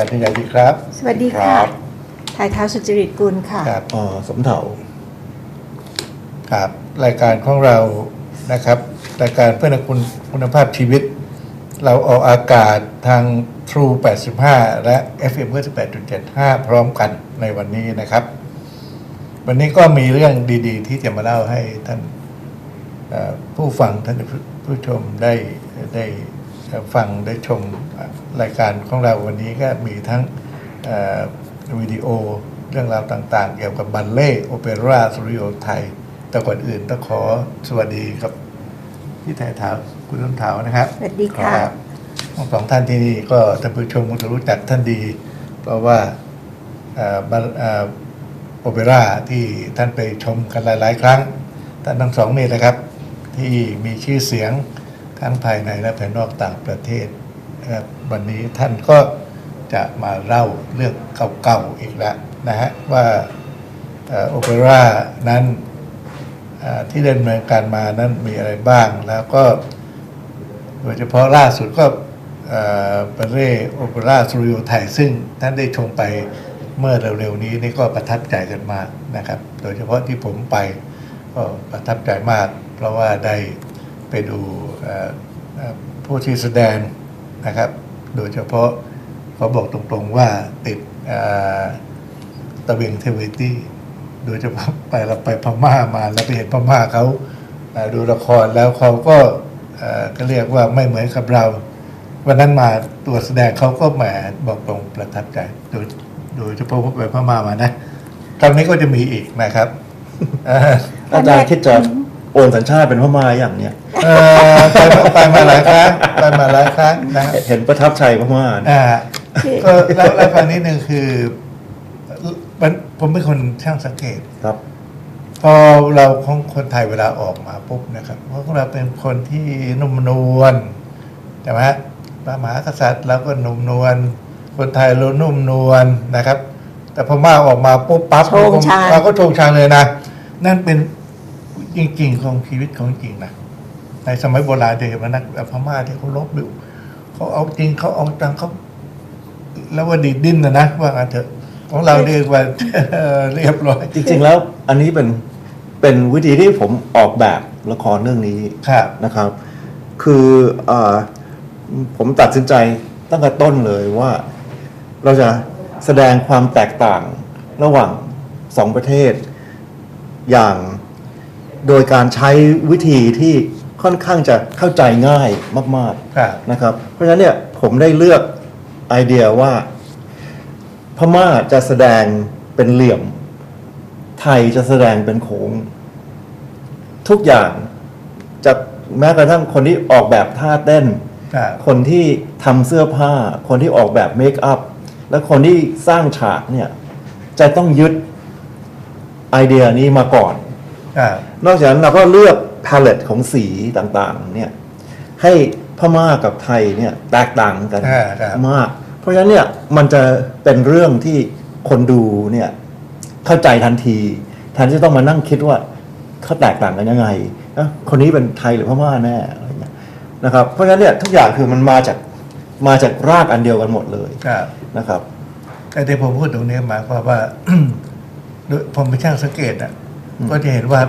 ครับผมปัญญาทยาดีครับ สวัสดีครัค่ะบทายเท้าสุจริตกุลค่ะ ครับอ่าสมเถาครับรายการของเรานะครับรายการเพื่อคุณคุณภาพชีวิต เราออกอากาศทาง True 85 และ FM 98.75 พร้อมกันในวันนี้นะครับ วันนี้ก็มีเรื่องดีๆ ที่จะมาเล่าให้ท่านเอ่อผู้ฟังท่านผู้ชมได้ได้ ฟังได้ชมรายการของเราวันนี้ก็มีทั้งเอ่อวิดีโอเรื่องราวต่างๆ เกี่ยวกับบัลเล่โอเปร่าสุริโยไทย แต่ก่อนอื่นต้องขอสวัสดีครับพี่ไทยเท้าคุณต้นเท้านะครับ สวัสดีค่ะรับทั้งสองท่านที่นี่ก็ท่านผู้ชมคงจะรู้จักท่านดี เพราะว่าเอ่อบัลเอ่อโอเปร่าที่ท่านไปชมกันหลาย ๆ ครั้งท่านทั้งสองนี่นะครับ ที่มีชื่อเสียง ทั้งภายในและภายนอกต่างประเทศนะครับวันนี้ท่านก็จะมาเล่าเรื่องเก่าๆอีกแล้วนะฮะว่าโอเปร่านั้นที่เดำเนินการมานั้นมีอะไรบ้างแล้วก็โดยเฉพาะล่าสุดก็เอ่อบัลเล่โอเปร่าสตูดิโอไทยซึ่งท่านได้ชมไปเมื่อเร็วๆนี้นี่ก็ประทับใจกันมากนะครับ โดยเฉพาะที่ผมไปก็ประทับใจมาก เพราะว่าได้ ไปดูเอ่อเอ่อผู้ที่แสดงนะครับ โดยเฉพาะเขาบอกตรงๆว่าติดเอ่อตะเวงเทเวตี้โดยเฉพาะไปเราไปพม่ามาแล้วไปเห็นพม่าเขาเอ่อดูละครแล้วเขาก็เอ่อก็เรียกว่าไม่เหมือนกับเรา วันนั้นมาตัวแสดงเขาก็แหมบอกตรงประทับใจโดยโดยเฉพาะพวกไปพม่ามานะครั้งนี้ก็จะมีอีกนะครับเอ่ออาจารย์คิดจะโอนสัญชาติเป็นพม่าอย่างเนี้ย เอ่อไปมาไปมาหลายครั้งไปมาหลายครั้งนะเห็นประทับใจพม่านะอ่าก็แล้วแล้วฟังนิดนึงคือมันผมเป็นคนช่างสังเกตครับ พอเราของคนไทยเวลาออกมาปุ๊บนะครับเพราะเราเป็นคนที่นุ่มนวลใช่ไหมฮะพระมหากษัตริย์เราก็นุ่มนวลคนไทยเรานุ่มนวลนะครับ แต่พม่าออกมาปุ๊บปั๊บโชงชาง เราก็โชงชางเลยนะ นั่นเป็นจริงๆของชีวิตของจริงนะ ในสมัยโบราณจะเห็นว่านักพม่าที่เขาลบอยู่เขาเอาจริงเขาเอาจังเขาแล้วว่าดีดดิ้นนะนะว่างั้นเถอะของเราเรียกว่าเรียบร้อย จริง ๆ แล้วอันนี้เป็นเป็นวิธีที่ผมออกแบบละครเรื่องนี้ครับนะครับ คือเออผมตัดสินใจตั้งแต่ต้นเลยว่า เราจะแสดงความแตกต่างระหว่างสองประเทศอย่างโดยการใช้วิธีที่ ค่อนข้างจะเข้าใจง่ายมากครับๆนะครับ เพราะฉะนั้นเนี่ยผมได้เลือกไอเดียว่า พม่าจะแสดงเป็นเหลี่ยม ไทยจะแสดงเป็นโขงทุกอย่างจะแม้กระทั่งคนที่ออกแบบท่าเต้น ครับคนที่ทำเสื้อผ้า คนที่ออกแบบเมคอัพ และคนที่สร้างฉากเนี่ย จะต้องยึดไอเดียนี้มาก่อน ครับนอกจากนั้นเราก็เลือก พาเลตของสีต่างๆเนี่ยให้พม่ากับไทยเนี่ยแตกต่างกันอ่าครับ มาก เพราะฉะนั้นเนี่ยมันจะเป็นเรื่องที่คนดูเนี่ยเข้าใจทันทีแทนที่จะต้องมานั่งคิดว่าเขาแตกต่างกันยังไงนะคนนี้เป็นไทยหรือพม่าแน่อะไรเงี้ยนะครับเพราะฉะนั้นเนี่ยทุกอย่างคือมันมาจากมาจากรากอันเดียวกันหมดเลยครับนะครับ แต่ที่ผมพูดตรงนี้หมายความว่าโดยผมเป็นช่างสังเกตอะอืมก็จะเห็นว่า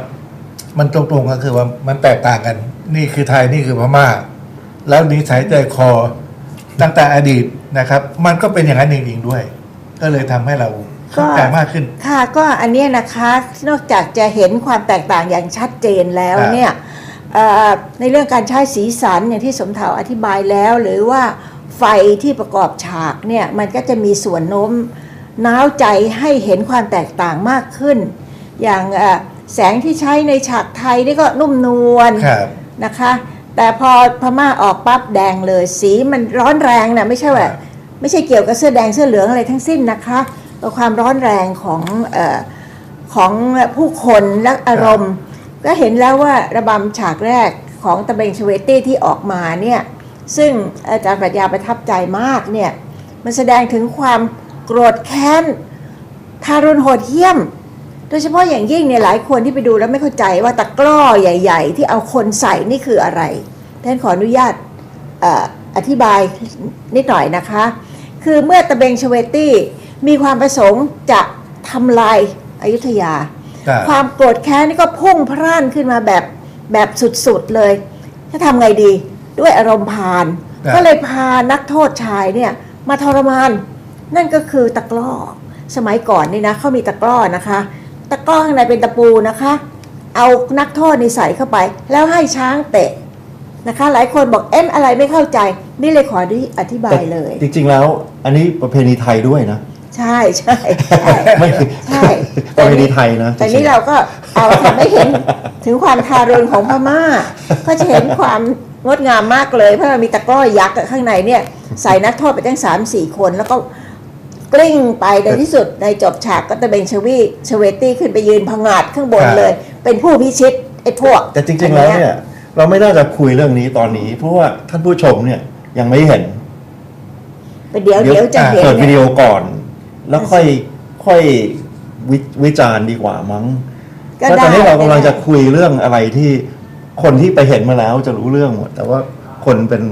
มันตรงๆก็คือว่ามันแตกต่างกัน นี่คือไทยนี่คือพม่า แล้วนิสัยใจคอตั้งแต่อดีตนะครับ มันก็เป็นอย่างนั้นจริงๆด้วย ก็เลยทำให้เราเข้าใจมากขึ้น ค่ะก็อันเนี้ยนะคะนอกจากจะเห็นความแตกต่างอย่างชัดเจนแล้วครับเนี่ยเอ่อในเรื่องการใช้สีสันอย่างที่สมเถาอธิบายแล้ว หรือว่าไฟที่ประกอบฉากเนี่ยมันก็จะมีส่วนโน้มน้าวใจให้เห็นความแตกต่างมากขึ้น อย่างเอ่อ แสงที่ใช้ในฉากไทยนี่ก็นุ่มนวลครับนะคะ แต่พอพม่าออกปั๊บแดงเลย สีมันร้อนแรงนะไม่ใช่ว่าครับไม่ใช่เกี่ยวกับเสื้อแดงเสื้อเหลืองอะไรทั้งสิ้นนะคะกับความร้อนแรงของเออของผู้คนและอารมณ์ ก็เห็นแล้วว่าระบำฉากแรกของตะเบงชเวตี้ที่ออกมาเนี่ยซึ่งอาจารย์ปรัชญาประทับใจมากเนี่ยมันแสดงถึงความโกรธแค้นทารุณโหดเหี้ยม โดยเฉพาะอย่างยิ่งเนี่ยหลายคนที่ไปดูแล้วไม่เข้าใจว่าตะกร้อใหญ่ ๆ ที่เอาคนใส่นี่คืออะไรท่านขออนุญาตเอ่ออธิบายนิดหน่อยนะคะ คือเมื่อตะเบงชเวตี้มีความประสงค์จะทำลายอายุทยาครับความโกรธแค้นนี่ก็พุ่งพร่านขึ้นมาแบบแบบสุดๆเลย จะทำไงดีด้วยอารมณ์พานครับก็เลยพานักโทษชายเนี่ยมาทรมาน นั่นก็คือตะกร้อสมัยก่อนนี่นะเขามีตะกร้อนะคะ ตะกร้อข้างในเป็นตะปูนะคะ เอานักโทษนี่ใส่เข้าไป แล้วให้ช้างเตะนะคะ หลายคนบอกเอ็นอะไรไม่เข้าใจ นี่เลยขออธิบายเลย จริงๆแล้ว อันนี้ประเพณีไทยด้วยนะใช่ใช่ใช่ไม่คือใช่ประเพณีไทยนะ แต่จรินี้งๆเราก็เอาทำให้เห็นถึงความทารุณของพม่า ก็จะเห็นความงดงามมากเลย เพราะมันมีตะกร้อยักษ์อะข้างในเนี่ย ใส่นักโทษไปตั้งสามสี่คนแล้วก็ กลิ้งไปในที่สุดในจบฉากก็ตะเบงชวีชเวตี้ขึ้นไปยืนพังงาดข้างบนครับเลย เป็นผู้พิชิตไอ้พวก แต่จริง ๆ แล้วอัเนี่ยเราไม่น่าจะคุยเรื่องนี้ตอนนี้ เพราะว่าท่านผู้ชมเนี่ยยังไม่เห็นเดี๋ยวเดี๋ยวจะเห็นเปิดวิดีเนี่ยโอก่อน แล้วค่อยค่อยวิวิจารณ์ดีกว่ามั้งก็เพราะตได้อนนี้เรากำลังจะได้คุยเรื่องอะไรที่คนที่ไปเห็นมาแล้วจะรู้เรื่องหมดแต่ว่าคนเป็น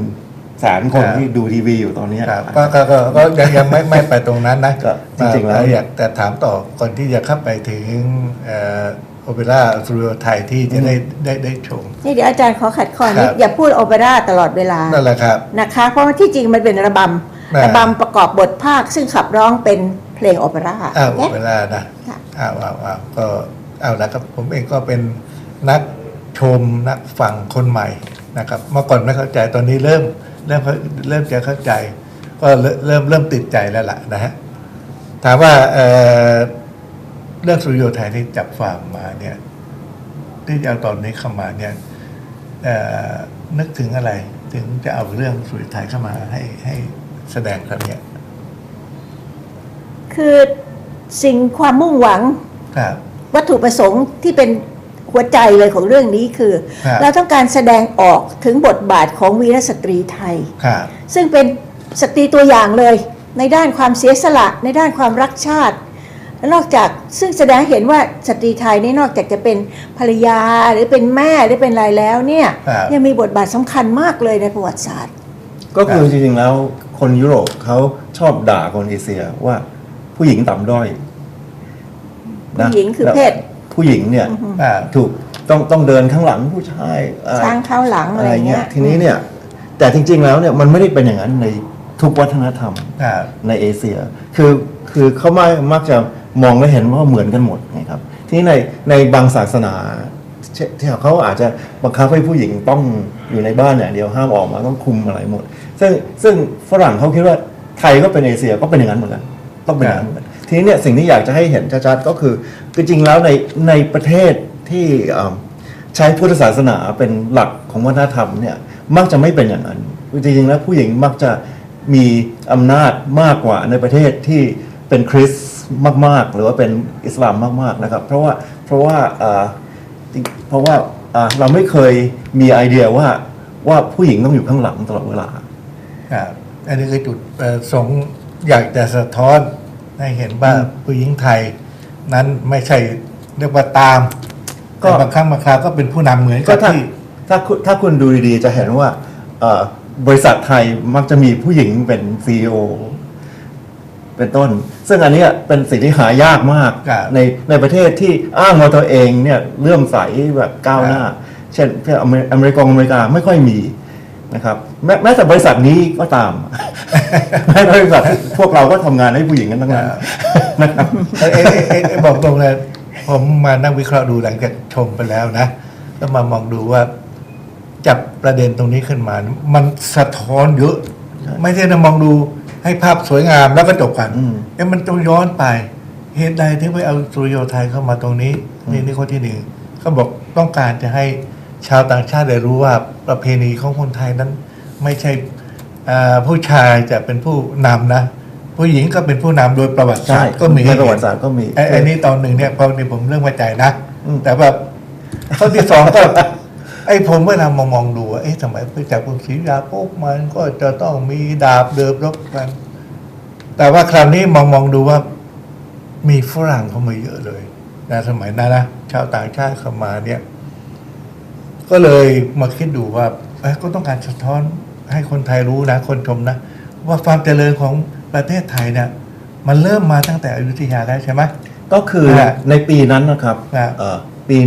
แสนคนครับ ที่ดูทีวีอยู่ตอนเนี้ย ครับก็ก็ก็ก็ยังยังไม่ไม่ไปตรงนั้นนะก็จริงๆแล้วเอยากแต่ถามต่อก่อนที่จะเข้าไปถึงโอเปร่าสตูดิโอไทยที่จะได้ได้ได้ชม นี่เดี๋ยวอาจารย์ขอขัดข้อนิดครับ อย่าพูดโอเปร่าตลอดเวลานั่นแหละครับ นะคะ เพราะว่าที่จริงมันเป็นระบอ่าำระบำประกอบบทภาค ซึ่งขับร้องเป็นเพลงโอเปร่าอ้าวโอเอ๊ะเปร่านะค่ะ อ้าวอ้าวอ้าวก็เอาละครับผมเองก็เป็นนักชมนักฟังคนใหม่นะครับเมื่อก่อนไม่เข้าใจตอนนี้เริ่ม เริ่มเข้าเริ่มจะเข้าใจ ก็เริ่มเริ่มเริ่มติดใจแล้วล่ะนะฮะถามว่าเอ่อเรื่องสุริโยไทยที่จับฟาร์มมาเนี่ย ที่จะเอาตอนนี้เข้ามาเนี่ยเอ่อนึกถึงอะไร ถึงจะเอาเรื่องสุริโยไทยเข้ามาให้ให้แสดงครั้งเนี้ยคือสิ่งความมุ่งหวังครับวัตถุประสงค์ที่เป็น หัวใจเลยของเรื่องนี้คือ ครับเราต้องการแสดงออกถึงบทบาทของวีรสตรีไทย ครับซึ่งเป็นสตรีตัวอย่างเลย ในด้านความเสียสละ ในด้านความรักชาติ และนอกจากซึ่งแสดงให้เห็นว่าสตรีไทยนี่นอกจากจะเป็นภรรยาหรือเป็นแม่หรือเป็นอะไรแล้วเนี่ยครับ ยังมีบทบาทสำคัญมากเลยในประวัติศาสตร์ ก็คือจริงๆแล้วคนยุโรปเขาชอบด่าคนเอเชียว่าผู้หญิงต่ำด้อยนะผู้หญิงคือแล้วเพศ ผู้หญิงเนี่ยครับถูกต้องต้องเดินข้างหลังผู้ชายอะไรช้างเท้าหลังอะไรเงี้ยทีนี้เนี่ยแต่จริง ๆแล้วเนี่ยมันไม่ได้เป็นอย่างนั้นในทุกวัฒนธรรมครับในเอเชีย คือคือเขาไม่มักจะมองและเห็นว่าเหมือนกันหมดนะครับทีนี้ในในบางศาสนาเช่นที่เขาอาจจะบังคับให้ผู้หญิงต้องอยู่ในบ้านอย่างเดียวห้ามออกมาต้องคุมอะไรหมด ซึ่งซึ่งฝรั่งเขาคิดว่าไทยก็เป็นเอเชียก็เป็นอย่างนั้นเหมือนกันต้องเป็นอย่างนั้นเหมือนกัน ทีนี้เนี่ยสิ่งที่อยากจะให้เห็นชัดๆก็คือคือจริงแล้วในในประเทศที่ใช้พุทธศาสนาเป็นหลักของวัฒนธรรมเนี่ยมักจะไม่เป็นอย่างนั้นจริงๆแล้วผู้หญิงมักจะมีอำนาจมากกว่าในประเทศที่เป็นคริสต์มากๆ หรือว่าเป็นอิสลามมากๆนะครับ เพราะว่าเพราะว่าเอ่อจริงเพราะว่าเอ่อเราไม่เคยมีไอเดียว่าว่าผู้หญิงต้องอยู่ข้างหลังตลอดเวลาอันนี้คือจุดสงอยากจะสะท้อน ให้เห็นว่าผู้หญิงไทยนั้นไม่ใช่เรียกว่าตาม ก็ แต่บางครั้งบางคราวก็เป็นผู้นำเหมือนก็กับถ้าที่ ถ้าคุณถ้าคุณดูดีๆ จะเห็นว่าเอ่อบริษัทไทยมักจะมีผู้หญิงเป็นซีอเป็นต้น ซึ่งอันเนี้ยเป็นสิ่งที่หายากมากครับในในประเทศที่อ้างว่าตัวเองเนี่ยเลื่อมใสแบบก้าวหน้าครับเช่นเช่นอเมริอเมริกาอเมริกาไม่ค่อยมี นะครับแม้แม้แต่บริษัทนี้ก็ตาม แม้แต่บริษัทพวกเราก็ทำงานให้ผู้หญิงกันทั้งนั้นนะครับ เอ้ยเอ้ยเอ้ยเอ้ยเอ้ยบอกตรงเลยผมมานั่งวิเคราะห์ดูหลังจากชมไปแล้วนะก็มามองดูว่า จับประเด็นตรงนี้ขึ้นมา มันสะท้อนเยอะ ไม่ใช่นะมองดูให้ภาพสวยงามแล้วก็จบกันอืม เอ้ยมันต้องย้อนไป เหตุใดที่ไม่เอาสุริโยไทยเข้ามาตรงนี้ นี่นี่ข้อที่หนึ่งเขาบอกต้องการจะให้ ชาวต่างชาติได้รู้ว่าประเพณีของคนไทยนั้นไม่ใช่อ่าผู้ชายจะเป็นผู้นำนะ ผู้หญิงก็เป็นผู้นำโดยประวัติศาใช่สตร์ก็มีในให้ประเห็วันติศาสตร์ก็มีไอ้ไอ้นี่ตอนหนึ่งเนี่ยพอที่ผมเรื่องมาใจนะอืมแต่แบบข้อที่สองก็ไอ้ผมเวลามองมองดูว่าเอ๊ะสมัยพระจากกรุงศรีอยุธยาปุ๊บมันก็จะต้องมีดาบเดิมรบกัน แต่ว่าคราวนี้มองมองดูว่า มีฝรั่งเข้ามาเยอะเลยนะสมัยนั้นนะชาวต่างชาติเข้ามาเนี่ย ก็เลยมาคิดดูว่าเอ้ยก็ต้องการสะท้อนให้คนไทยรู้นะคนชมนะ ว่าความเจริญของประเทศไทยเนี่ยมันเริ่มมาตั้งแต่อยุธยาแล้วใช่ไหมก็คือฮะในปีนั้นนะครับครับเอ่อปี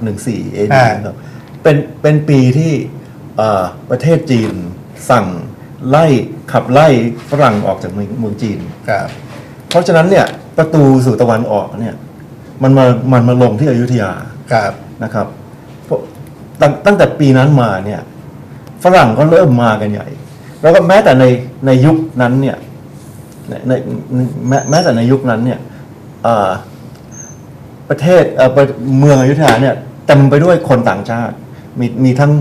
1614 AD อ่านะครับเป็นเป็นปีที่เอ่อประเทศจีนสั่งไล่ขับไล่ฝรั่งออกจากเมืองเมืองจีนครับเพราะฉะนั้นเนี่ยประตูสู่ตะวันออกเนี่ยมันมามันมาลงที่อยุธยาครับนะครับเพราะ ตั้งตั้งแต่ปีนั้นมาเนี่ยฝรั่งก็เริ่มมากันใหญ่ แล้วก็แม้แต่ในในยุคนั้นเนี่ยในในแม้แม้แต่ในยุคนั้นเนี่ยประเทศเมืองอยุธยาเนี่ยเต็มไปด้วยคนต่างชาติ มีมีทั้ง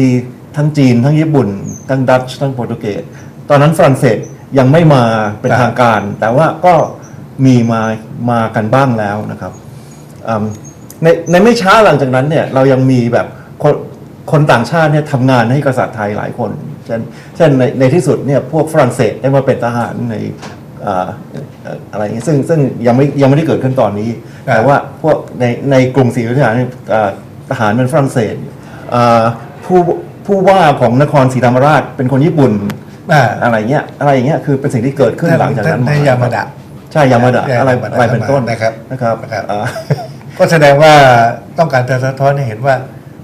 มีทั้งจีน ทั้งญี่ปุ่น ทั้งดัตช์ทั้งโปรตุเกสตอนนั้นฝรั่งเศสยังไม่มาเป็นทางการ แต่ว่าก็มีมามากันบ้างแล้วนะครับ ในในไม่ช้าหลังจากนั้นเนี่ยเรายังมีแบบคนคนต่างชาติเนี่ยทำงานให้กษัตริย์ไทยหลายคน เช่นเช่นในในที่สุดเนี่ยพวกฝรั่งเศสได้มาเป็นทหารในอ่าเอ่ออะไรอย่างนี้ซึ่งซึ่งยังไม่ยังไม่ได้เกิดขึ้นตอนนี้ครับแต่ว่าพวกในในกรุงศรีอยุธยาเนี่ยอ่าทหารเป็นฝรั่งเศสอ่าผู้ผู้ว่าของนครศรีธรรมราชเป็นคนญี่ปุ่นอ่าอะไรเงี้ยอะไรอย่างเงี้ยคือเป็นสิ่งที่เกิดขึ้นหลังจากนั้นในมายามาดะใช่ยามาดะใช่อะไรยามาดะอะไรเป็นต้นนะครับนะครับนะครับอ่า ก็แสดงว่าต้องการจะสะท้อนให้เห็นว่า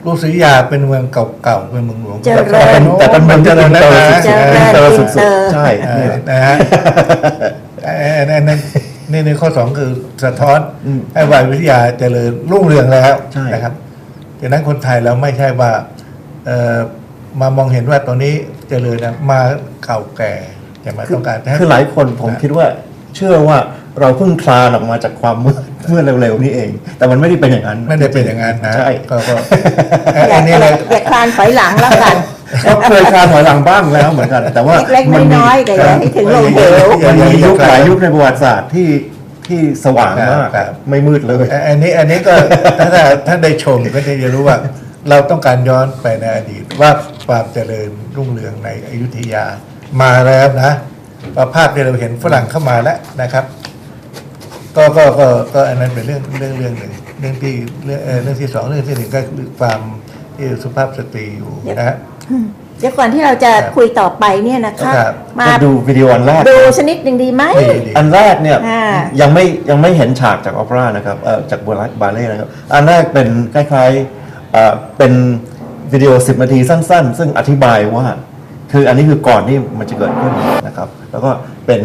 ลูกศรีอยุธยาเป็นเมืองเก่าๆเป็นเมืองหลวงเจริญ แต่เป็นแต่เป็นเมืองเจที่ริอิญนแล้วเตอร์นะสุดเจริญๆอินเตอร์สุอินเตอดร์ๆใช่เอเนี่อยนะฮะเอ่อในในในในข้อสองคือสะท้อนอืม ให้ว่าวิทยาเจริญรุ่งเรืองแล้วใช่ นะครับดังนั้นคนไทยเราไม่ใช่ว่าเอ่อมามองเห็นว่าตอนนี้เจริญนะมาเก่าแก่จะมาต้องการให้ คือหลายคนผมนะคิดว่า เชื่อว่า เราเพิ่งคลานออกมาจากความมืดเมื่อเร็วๆ นี้เอง แต่มันไม่ได้เป็นอย่างนั้น ไม่ได้เป็นอย่างนั้นนะใช่ ก็ก็อย่าอันนี้อเลยย่าอย่าคลานถอยหลังแล้วกัน ก็เคยคลานถอยหลังบ้างแล้วเหมือนกัน แต่ว่าเล็กมัๆน้อยๆแต่อย่าให้ถึงลงเหวมันมียุคหลายยุคในประวัติศาสตร์ที่ที่สว่างมากครับ ไม่มืดเลยอะอันนี้อันนี้ก็ถ้าถ้าท่านได้ชมก็จะรู้ว่า เราต้องการย้อนไปในอดีตว่าความเจริญรุ่งเรืองในอยุธยามาแล้วนะว่าภาพที่เราเห็นฝรั่งเข้ามาแล้วนะครับ ก็ก็ก็ก็อันนั้นเป็นเรื่องเรื่องเรื่องหนึ่งเรื่องที่เรื่องเอ่อเรื่องที่สองเรื่องที่หนึ่งก็คือความที่สุภาพสตรีอยู่นะฮะเดี๋ยวก่อนที่เราจะครับคุยต่อไปเนี่ยนะคะ ครับ มามาดูวิดีโออันแรก ดูชนิดหนึ่งดีไหม ดีดี อันแรกเนี่ยอ่ายังไม่ยังไม่เห็นฉากจากออเปร่านะครับเอ่อจากบาเล่นะครับ อันแรกเป็นคล้ายๆเอ่อเป็นวิดีโอ 10 นาทีสั้น ๆ ซึ่งอธิบายว่า คืออันนี้คือก่อนที่มันจะเกิดขึ้นนะครับ แล้วก็เป็น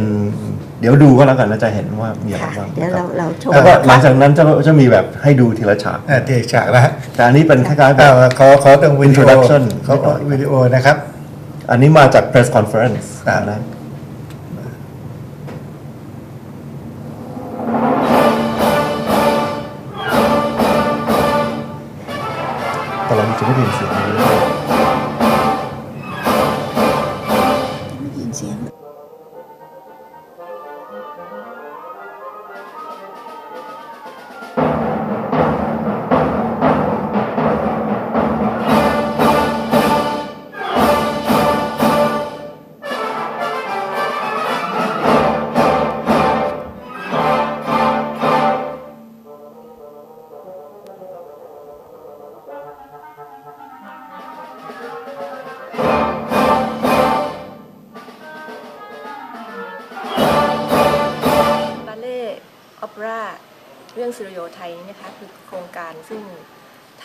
เดี๋ยวดูก็แล้วกันแล้วจะเห็นว่ามีอะไรค่ะบ้างเดี๋ยวนะคเรารับเราชมแล้วก็หลังนะจากนั้นจะจะมีแบบให้ดูทีละฉากอะที่ฉากนะฮะแต่อันนี้เป็นคล้ายๆแบอ่าบ ขอขอตรงวิดีโอ Introduction ขอขอวิดีโอนะครับ อันนี้มาจาก press conference อ่า นะ แต่เราจะไม่ได้ยินเสียงนี้ รื่องสุริโยไทยนี่นะคะคือโครงการซึ่ง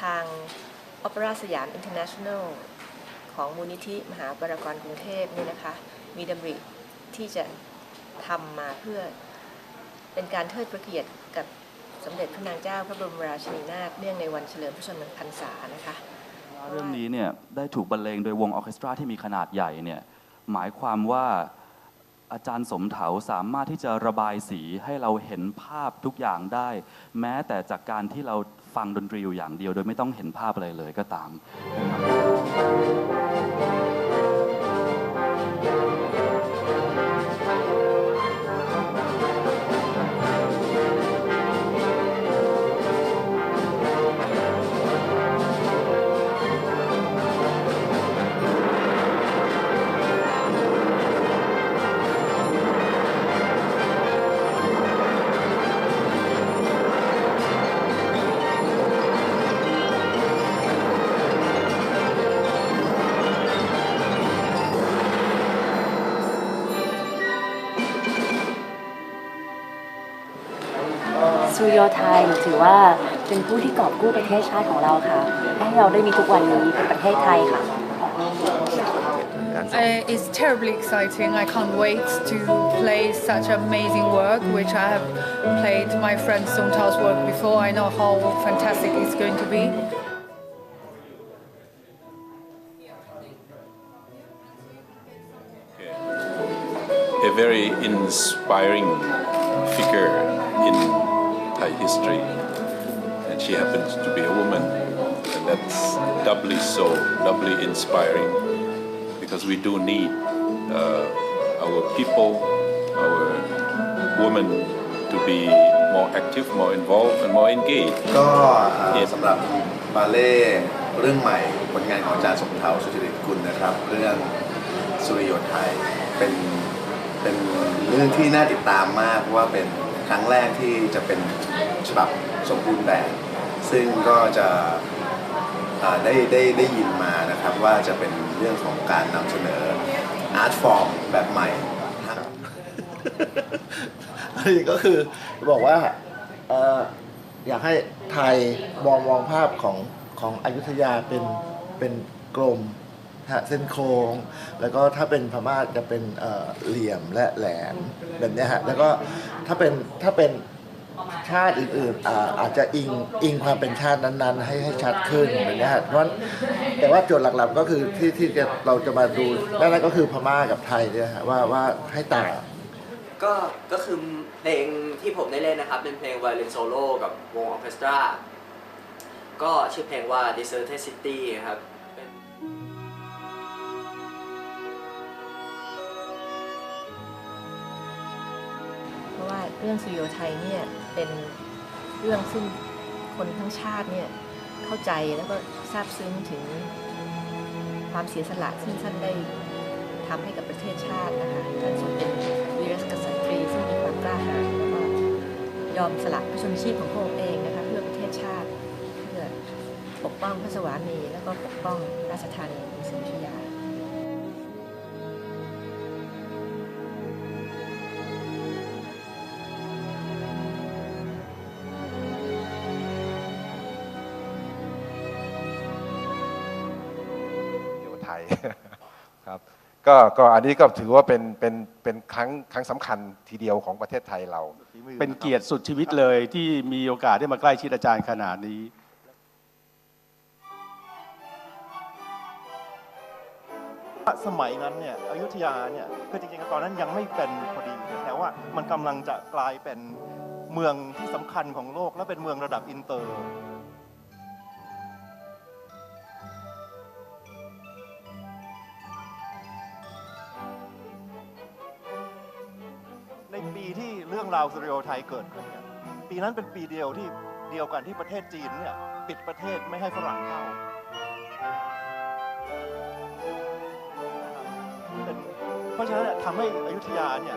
ทางออปราสยามอินเตอร์เนชั่นแนลของมูลนิธิมหาปรากรกรุงเทพนี่นะคะ มีดำริที่จะทำมาเพื่อเป็นการเทิดพระเกียรติกับสมเด็จพระนางเจ้าพระบรมราชินีนาถเนื่องในวันเฉลิมพระชนมพรรษานะคะเรื่องนี้เนี่ยได้ถูกบรรเลงโดยวงออเคสตราที่มีขนาดใหญ่เนี่ยหมายความว่า อาจารย์สมเถาสามารถที่จะระบายสีให้เราเห็นภาพทุกอย่างได้ แม้แต่จากการที่เราฟังดนตรีอยู่อย่างเดียว โดยไม่ต้องเห็นภาพอะไรเลยก็ตามค โยไทยถือว่าเป็นผู้ที่กอบกู้ประเทศชาติของเราค่ะ ให้เราได้มีทุกวันนี้เป็นประเทศไทยค่ะ Uh, it's terribly exciting. I can't wait to play such amazing work, which I have played my friend Song Tao's work before. I know how fantastic it's going to be. a very inspiring figure in Thai history. And she happens to be a woman. And that's doubly so, doubly inspiring because we do need uh, our people, our women to be more active, more involved, and more engaged. ก็สำหรับบาเล่เรื่องใหม่ผลงานของอาจารย์สมเทาสุจริตกุลนะครับ เรื่องสุริโยไทยเป็นเป็นเรื่องที่น่าติดตามมากเพราะว่าเป็น ครั้งแรกที่จะเป็นฉบับสมบูรณ์แบบ ซึ่งก็จะได้ได้ได้ยินมานะครับว่าจะเป็นเรื่องของการนำเสนออาร์ตฟอร์มแบบใหม่ทั้งอันนี้ก็คือบอกว่าอยากให้ไทยมองมองภาพของของอยุธยาเป็นเป็นกลม ฮะเส้นโค้ง แล้วก็ถ้าเป็นพม่าจะเป็นเอ่อเหลี่ยมและแหลมแบบเนี้ยฮะแล้วก็ถ้าเป็นถ้าเป็นชาติอื่นๆอาอาจจะอิงอิงความเป็นชาตินั้นๆ ให้ให้ชัดขึ้นแบบเนี้ยฮะเพราะฉะนั้นแต่ว่าโจทย์หลักๆก็คือที่ที่จะเราจะมาดูนั่นก็คือพม่ากับไทยเนี่ยฮะว่าว่าให้ต่าง ก็ก็คือเพลงที่ผมได้เล่นนะครับ เป็นเพลงไวโอลินโซโล่กับวงออร์เคสตราก็ชื่อเพลงว่า Deserted City ครับ ราะว่าเรื่องสุโยไทยเนี่ยเป็นเรื่องซึ่งคนทั้งชาติเนี่ยเข้าใจแล้วก็ซาบซึ้งถึงความเสียสละซึ่งท่านได้ทำให้กับประเทศชาตินะคะท่านทรงเป็นวีรกษัตริย์ซึ่งมีความกล้าหาญแล้วก็ยอมสละพระชนชีพของพระองค์เองนะคะเพื่อประเทศชาติ เพื่อปกป้องพระสวามีแล้วก็ปกป้องราชธานีศรีอยุธยา ก็ก็อันนี้ก็ถือว่าเป็นเป็นเป็นครั้งครั้งสำคัญทีเดียวของประเทศไทยเรา เป็นเกียรติสุดชีวิตเลยที่มีโอกาสได้มาใกล้ชิดอาจารย์ขนาดนี้ สมัยนั้นเนี่ยอยุธยาเนี่ยคือจริงๆตอนนั้นยังไม่เป็นพอดีแต่ว่ามันกำลังจะกลายเป็นเมืองที่สำคัญของโลกและเป็นเมืองระดับอินเตอร์ ราวสุริโยไทยเกิดขึ้นเนี่ยปีนั้นเป็นปีเดียวที่เดียวกันที่ประเทศจีนเนี่ยปิดประเทศไม่ให้ฝรั่งเข้าเพราะฉะนั้นทำให้อยุธยาเนี่ย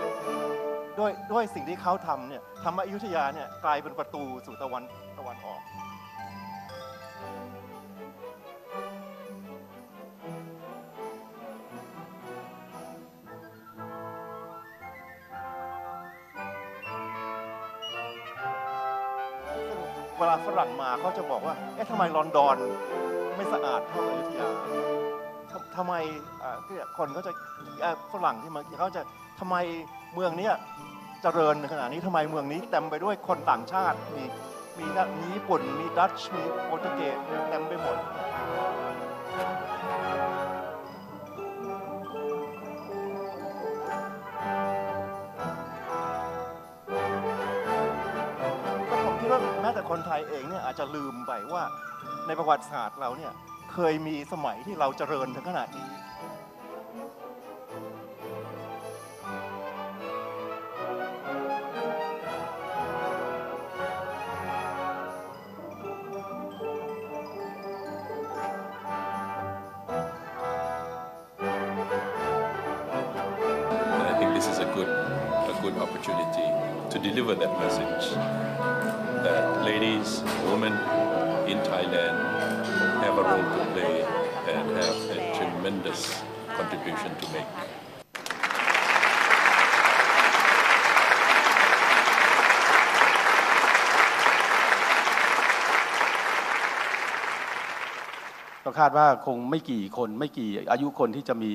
ด้วยด้วยสิ่งที่เขาทำเนี่ยทำให้อยุธยาเนี่ยกลายเป็นประตูสู่ตะวันตะวันออก เวลาฝรั่งมาเขาจะบอกว่า เอ๊ะทำไมลอนดอนไม่สะอาดเท่าอยุธยาทำทำไมอ่าเนี่ยคนก็จะอ่าฝรั่งที่มาเขาจะทำไมเมืองเนี้ยเจริญขนาดนี้ทำไมเมืองนี้เต็มไปด้วยคนต่างชาติมีมีนักมีญี่ปุ่นมีดัตช์มีโปรตุเกสเต็มไปหมด วัติศาสตร์เราเนี่ยเคยมีสมัยที่เราเจริญถึงขนาดนี้ deliver that message that ladies, women, in Thailand have a role to play and have a tremendous contribution to make. ก็คาดว่าคงไม่กี่คนไม่กี่อายุคนที่จะมี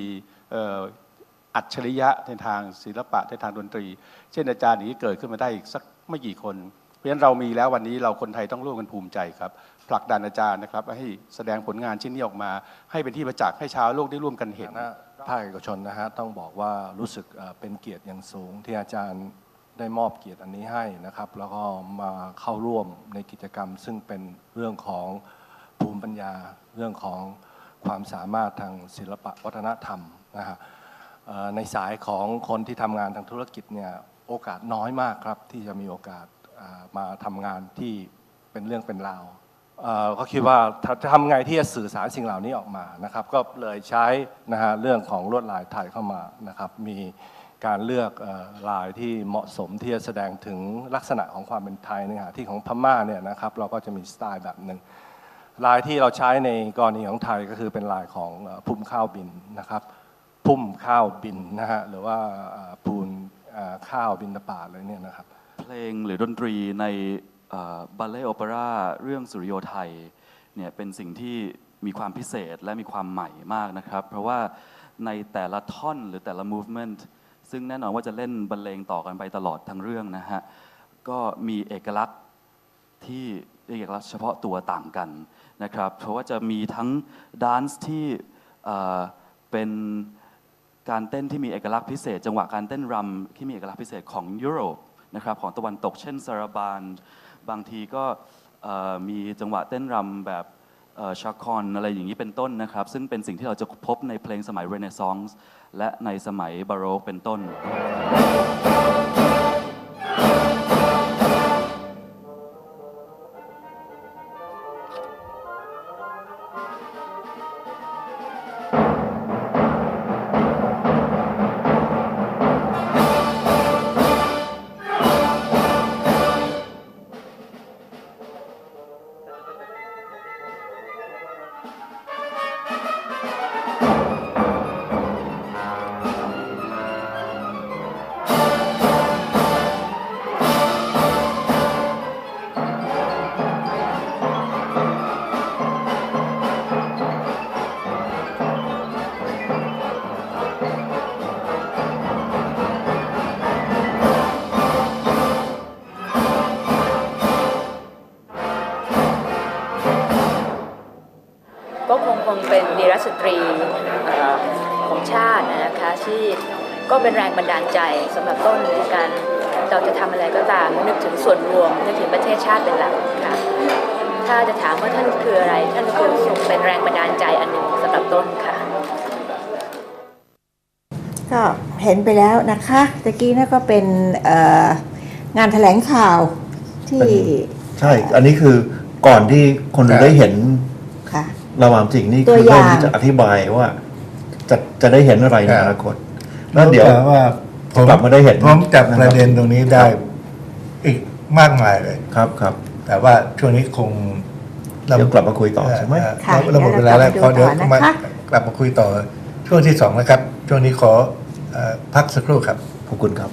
อัจฉริยะในทางศิลปะในทางดนตรี เช่นอาจารย์นี้เกิดขึ้นมาได้อีกสักไม่กี่คน ราะฉะนั้นเรามีแล้ววันนี้เราคนไทยต้องร่วมกันภูมิใจครับผลักดันอาจารย์นะครับให้แสดงผลงานชิ้นนี้ออกมา ให้เป็นที่ประจักษ์ให้ชาวโลกได้ร่วมกันเห็นนะภาคเอกชนนะฮะต้องบอกว่ารู้สึกเอ่อเป็นเกียรติอย่างสูง ที่อาจารย์ได้มอบเกียรติอันนี้ให้นะครับ แล้วก็มาเข้าร่วมในกิจกรรม ซึ่งเป็นเรื่องของภูมิปัญญา เรื่องของความสามารถทางศิลปะวัฒนธรรมนะฮะเอ่อในสายของคนที่ทำงานทางธุรกิจเนี่ยโอกาสน้อยมากครับที่จะมีโอกาส มาทำงานที่เป็นเรื่องเป็นราวเอ่อก็คิดว่าจะทำไงที่จะสื่อสารสิ่งเหล่านี้ออกมานะครับ ก็เลยใช้นะฮะเรื่องของลวดลายไทยเข้ามานะครับ มีการเลือกลายที่เหมาะสมที่จะแสดงถึงลักษณะของความเป็นไทยในขณะที่ของพม่าเนี่ยนะครับ เราก็จะมีสไตล์แบบหนึ่งลายที่เราใช้ในกรณีของไทยก็คือเป็นลายของพุ่มข้าวบินนะครับ พุ่มข้าวบินนะฮะหรือว่าปูนข้าวบินตบาทอะไรเนี่ยนะครับ เพลงหรือดนตรีในบัลเล่โอเปร่าเรื่องสุริโยไทยเนี่ยเป็นสิ่งที่มีความพิเศษและมีความใหม่มากนะครับ เพราะว่าในแต่ละท่อนหรือแต่ละ movement ซึ่งแน่นอนว่าจะเล่นบรรเลงต่อกันไปตลอดทั้งเรื่องนะฮะ ก็มีเอกลักษณ์ที่เอกลักษณ์เฉพาะตัวต่างกันนะครับ เพราะว่าจะมีทั้งดานซ์ที่เอ่อเป็นการเต้นที่มีเอกลักษณ์พิเศษ จังหวะการเต้นรำที่มีเอกลักษณ์พิเศษของยุโรป นะครับของตะวันตก เช่นซาราบาน บางทีก็มีจังหวะเต้นรำแบบชาคอนอะไรอย่างนี้เป็นต้นนะครับ ซึ่งเป็นสิ่งที่เราจะพบในเพลงสมัยเรเนซองส์และในสมัยบาโรกเป็นต้น วีรสตรีเอ่อของชาตินะคะที่ก็เป็นแรงบันดาลใจสำหรับต้นในการเราจะทำอะไรก็ตามนึกถึงส่วนรวมนึกถึงประเทศชาติเป็นหลักค่ะถ้าจะถามว่าท่านคืออะไร ท่านก็คือทรงเป็นแรงบันดาลใจอันหนึ่งสำหรับต้นค่ะ ก็เห็นไปแล้วนะคะตะกี้นั่นก็เป็นเอ่องานแถลงข่าวที่ใช่ อันนี้คือก่อนที่คนจะได้เห็นค่ะ ระหว่างจริงนี่ตัคืวออเริ่ย่ามงที่จะอธิบายว่า จะจะได้เห็นอะไรในอนาคตแล้วเดี๋ยวแต่ว่าผมกลับมาได้เห็นผมจับนะคประเด็นบตรงนี้ได้ อีกมากมายเลยครับครับ แต่ว่าช่วงนี้คงเดี๋ยวกลับมาคุยต่อใช่ไหมเเราเราหมดเวลาแล้วเดี๋พอยวเดี๋ยวเรากลับมามาดูต่อนะคะกลับมาคุยต่อช่วงที่สองนะครับ ช่วงนี้ขอเอ่อพักสักครู่ครับขอบคุณครับ